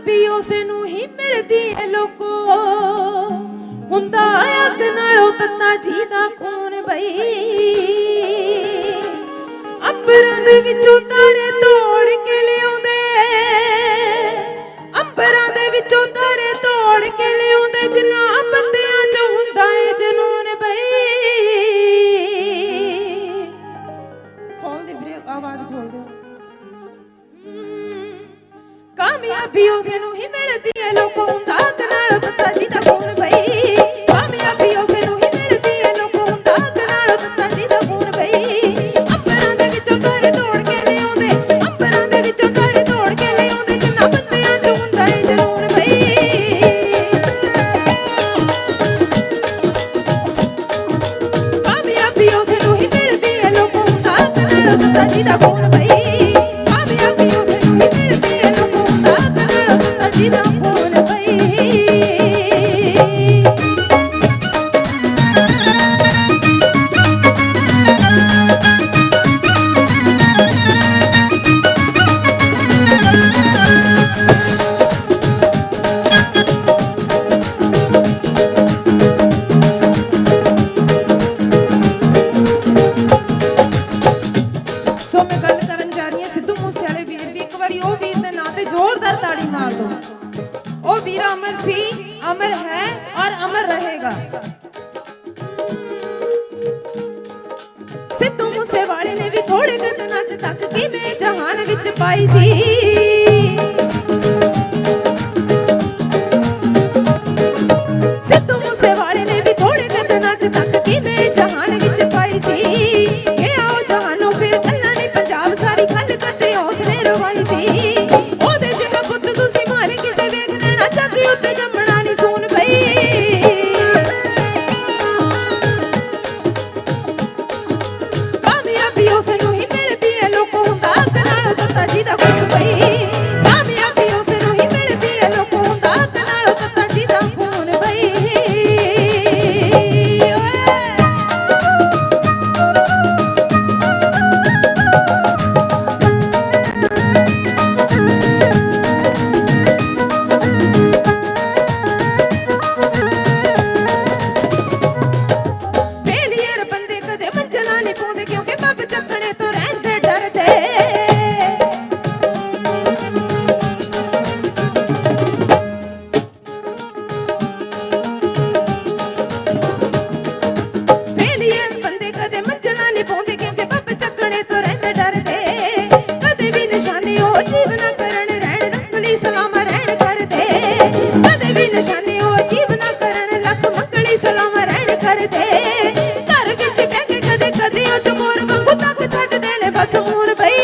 ਕਾਮਯਾਬੀ ਉਸੇ ਨੂੰ ਹੀ ਮਿਲਦੀ ਏ ਲੋਕੋ। ਹੁੰਦਾ ਅੱਗ ਨਾਲੋਂ ਤੱਤਾ ਜੀ ਦਾ ਖੂਨ ਬਈ। ਅੰਬਰਾਂ ਦੇ ਵਿੱਚੋਂ ਤਾਰੇ ਤੋੜ ਕੇ ਲਿਆਉਂਦੇ। ਅੰਬਰਾਂ ਦੇ ਵਿੱਚੋਂ ਤਾਰੇ ਤੋੜ ਕੇ ਜੀ ਤੱਕ ਕਿਵੇਂ ਜਹਾਨ ਵਿੱਚ ਪਾਈ ਸੀ? ਸਿੱਧੂ ਮੂਸੇਵਾਲੇ ਨੇ ਵੀ ਥੋੜੇ ਕਦਨਾਂ ਚ ਤੱਕ ਕਿਵੇਂ ਜਹਾਨ ਵਿੱਚ ਪਾਈ ਸੀ? ਇਹ ਆਓ ਜਹਾਨੋਂ ਫਿਰ ਗੱਲਾਂ ਨਹੀਂ, ਪੰਜਾਬ ਸਾਰੀ ਖੱਲ ਕੱਤੇ ਹੌਸਲੇ ਰਵਾਈ ਸੀ। ਉਹ ਜੀਵ ਨਾ ਕਰਨ ਰਹਿਣ ਰੰਗਲੀ ਸਲਾਮ ਰਹਿਣ ਕਰਦੇ। ਕਦੇ ਵੀ ਨਿਸ਼ਾਨੀ ਉਹ ਜੀਵ ਨਾ ਕਰਨ ਲੱਖ ਮੰਗਲੀ ਸਲਾਮ ਰਹਿਣ ਕਰਦੇ। ਘਰ ਵਿੱਚ ਬਹਿ ਕੇ ਕਦੇ ਕਦੇ ਉਹ ਚਮੋਰ ਵਾਂਗੂ ਤੱਕ ਛੱਡਦੇ ਨੇ ਬਸ ਮੂਰ ਬਈ।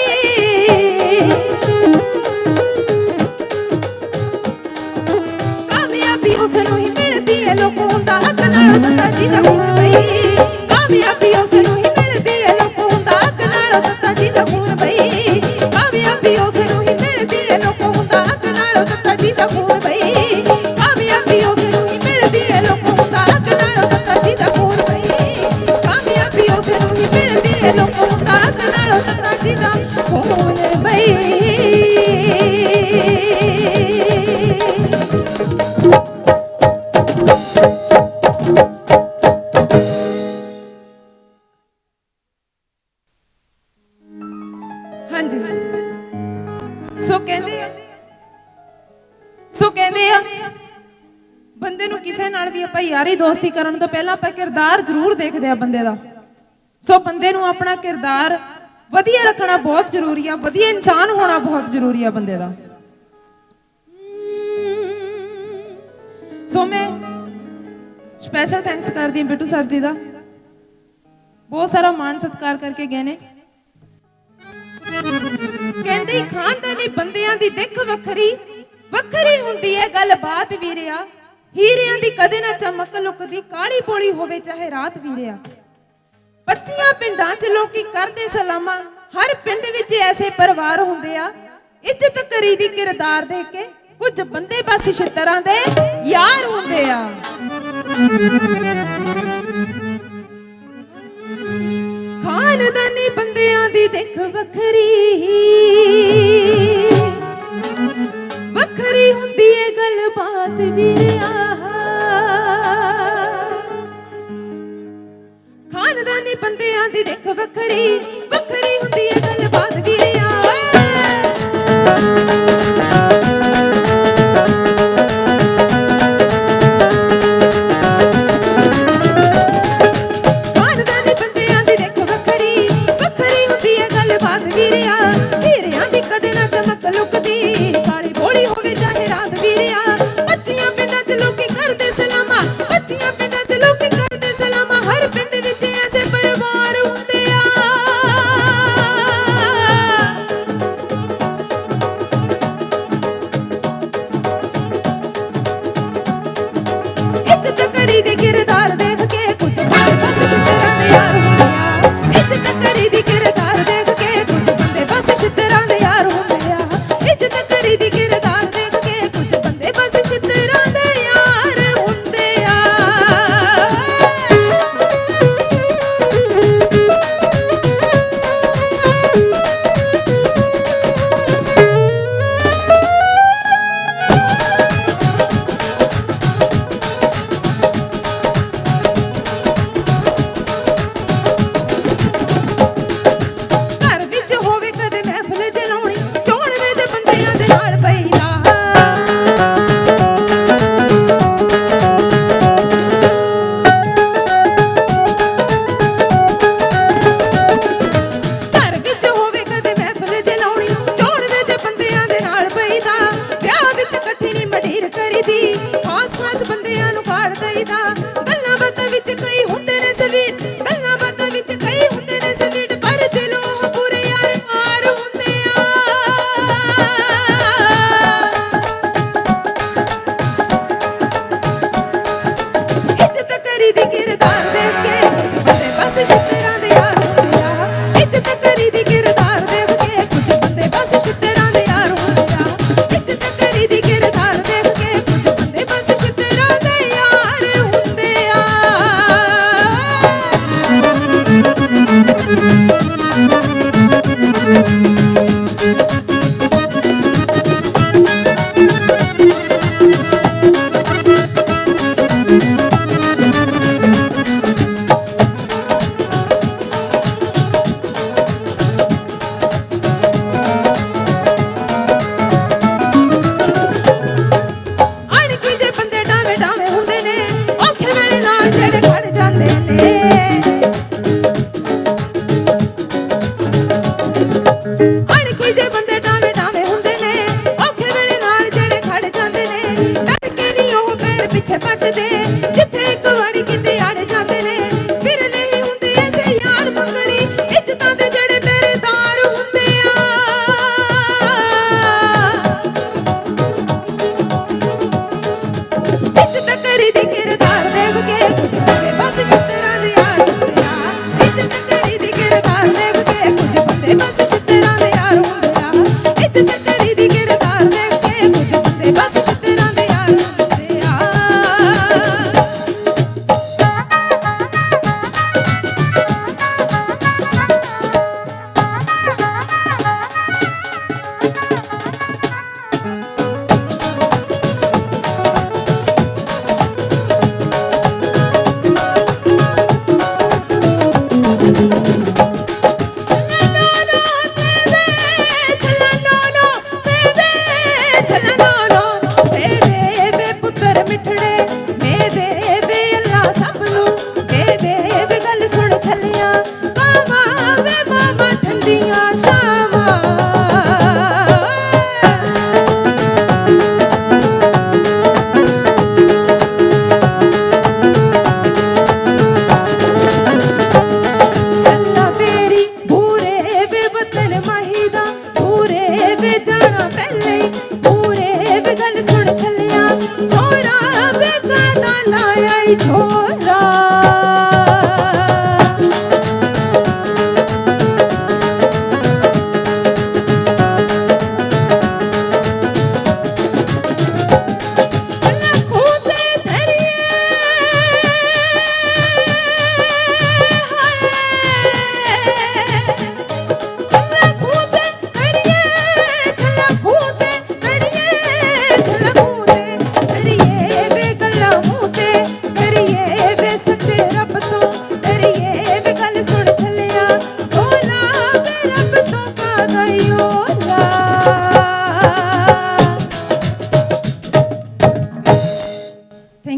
ਕਾਮਯਾਬੀ ਉਸ ਨੂੰ ਹੀ ਮਿਲਦੀ ਏ, ਲੋਕੋ ਹੁੰਦਾ ਅੱਗ ਨਾਲ ਤੱਤਾ ਜੀ ਦਾ ਖੂਨ ਬਈ। ਕਾਮਯਾਬੀ ਉਸ ਨੂੰ ਹੀ ਮਿਲਦੀ ਏ, ਲੋਕੋ ਹੁੰਦਾ ਅੱਗ ਨਾਲ ਤੱਤਾ ਜੀ ਦਾ ਖੂਨ ਕਾਮਯਾਬੀ ਉਸ ਨੂੰ ਹੀ ਮਿਲਦੀ ਏ ਲੋਕੋ ਹੁੰਦਾ ਅੱਗ ਨਾਲ ਤੱਤਾ ਜੀ ਦਾ ਖੂਨ ਬਈ ਕਾਮਯਾਬੀ ਉਸ ਨੂੰ ਹੀ ਮਿਲਦੀ ਏ ਲੋਕੋ ਹੁੰਦਾ ਅੱਗ ਨਾਲ ਤੱਤਾ ਜੀ ਦਾ ਖੂਨ ਬਈ ਕਾਮਯਾਬੀ ਉਸ ਨੂੰ ਹੀ ਮਿਲਦੀ ਏ ਲੋਕੋ ਹੁੰਦਾ ਅੱਗ ਨਾਲ ਤੱਤਾ ਜੀ ਦਾ ਖੂਨ ਬਈ ਹਾਂਜੀ। ਸੋ ਕਹਿੰਦੇ ਆ, ਸੋ ਕਹਿੰਦੇ ਆ, ਬੰਦੇ ਨੂੰ ਕਿਸੇ ਨਾਲ ਵੀ ਆਪਾਂ ਯਾਰੀ ਦੋਸਤੀ ਕਰਨ ਤੋਂ ਪਹਿਲਾਂ ਆਪਾਂ ਕਿਰਦਾਰ ਜ਼ਰੂਰ ਦੇਖਦੇ ਆ ਬੰਦੇ ਦਾ। ਸੋ ਬੰਦੇ ਨੂੰ ਆਪਣਾ ਕਿਰਦਾਰ ਵਧੀਆ ਰੱਖਣਾ ਬਹੁਤ ਜ਼ਰੂਰੀ ਆ, ਵਧੀਆ ਇਨਸਾਨ ਹੋਣਾ ਬਹੁਤ ਜ਼ਰੂਰੀ ਆ ਬੰਦੇ ਦਾ। ਸੋ ਮੈਂ ਸਪੈਸ਼ਲ ਥੈਂਕਸ ਕਰਦੀ ਹਾਂ ਬਿੱਟੂ ਸਰ ਜੀ ਦਾ। ਬਹੁਤ ਸਾਰਾ ਮਾਣ ਸਤਿਕਾਰ ਕਰਕੇ ਗਏ ਨੇ। ਕਹਿੰਦੇ ਖਾਨਦਾਨੀ ਬੰਦਿਆਂ ਦੀ ਦਿੱਖ ਵੱਖਰੀ ਵੱਖਰੀ ਹੁੰਦੀ ਹੈ ਗੱਲ ਗੱਲਬਾਤ ਵੀਰਿਆ। ਹੀਰਿਆਂ ਦੀ ਕਦੇ ਨਾ ਚਮਕ ਲੁਕਦੀ, ਕਾਲੀ ਪੋਲੀ ਹੋਵੇ ਚਾਹੇ ਰਾਤ ਵੀਰਿਆ। ਪੱਚੀਆਂ ਪਿੰਡਾਂ 'ਚ ਲੋਕੀ ਕਰਦੇ ਸਲਾਮਾਂ, ਹਰ ਪਿੰਡ ਵਿੱਚ ਐਸੇ ਪਰਿਵਾਰ ਹੁੰਦੇ ਆ। ਇੱਜ਼ਤ ਕਰੀਦੀ ਕਿਰਦਾਰ ਦੇ ਕੇ ਕੁਝ ਬੰਦੇ ਬਸ ਛਿੱਤਰਾਂ ਦੇ ਯਾਰ ਹੁੰਦੇ ਆ। ਖਾਨਦਾਨੀ ਬੰਦਿਆਂ ਦੀ ਦਿੱਖ ਵੱਖਰੀ। खरी ਜੇ ਬੰਦੇ ਟਾਣੇ ਟਾਣੇ ਹੁੰਦੇ ਨੇ, ਔਖੇ ਵੇਲੇ ਨਾਲ ਜਿਹੜੇ ਖੜ ਜਾਂਦੇ ਨੇ ਕਰਕੇ ਨਹੀਂ ਉਹ ਪੈਰ ਪਿੱਛੇ ਪੱਟਦੇ।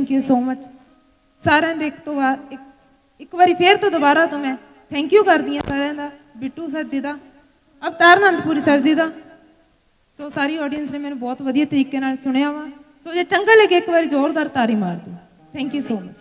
ਥੈਂਕ ਯੂ ਸੋ ਮਚ ਸਾਰਿਆਂ ਦੇ ਇੱਕ ਤੋਂ ਵਾਰ, ਇੱਕ ਵਾਰੀ ਫੇਰ ਤੋਂ ਦੁਬਾਰਾ ਤੋਂ ਮੈਂ ਥੈਂਕ ਯੂ ਕਰਦੀ ਹਾਂ ਸਾਰਿਆਂ ਦਾ, ਬਿੱਟੂ ਸਰ ਜੀ ਦਾ, ਅਵਤਾਰ ਆਨੰਦਪੁਰੀ ਸਰ ਜੀ ਦਾ। ਸੋ ਸਾਰੀ ਆਡੀਅנס ਨੇ ਮੈਨੂੰ ਬਹੁਤ ਵਧੀਆ ਤਰੀਕੇ ਨਾਲ ਸੁਣਿਆ ਵਾ। ਸੋ ਜੇ ਚੰਗਾ ਲੱਗੇ ਇੱਕ ਵਾਰੀ ਜ਼ੋਰਦਾਰ ਤਾੜੀ ਮਾਰ ਦਿਓ। Thank you so much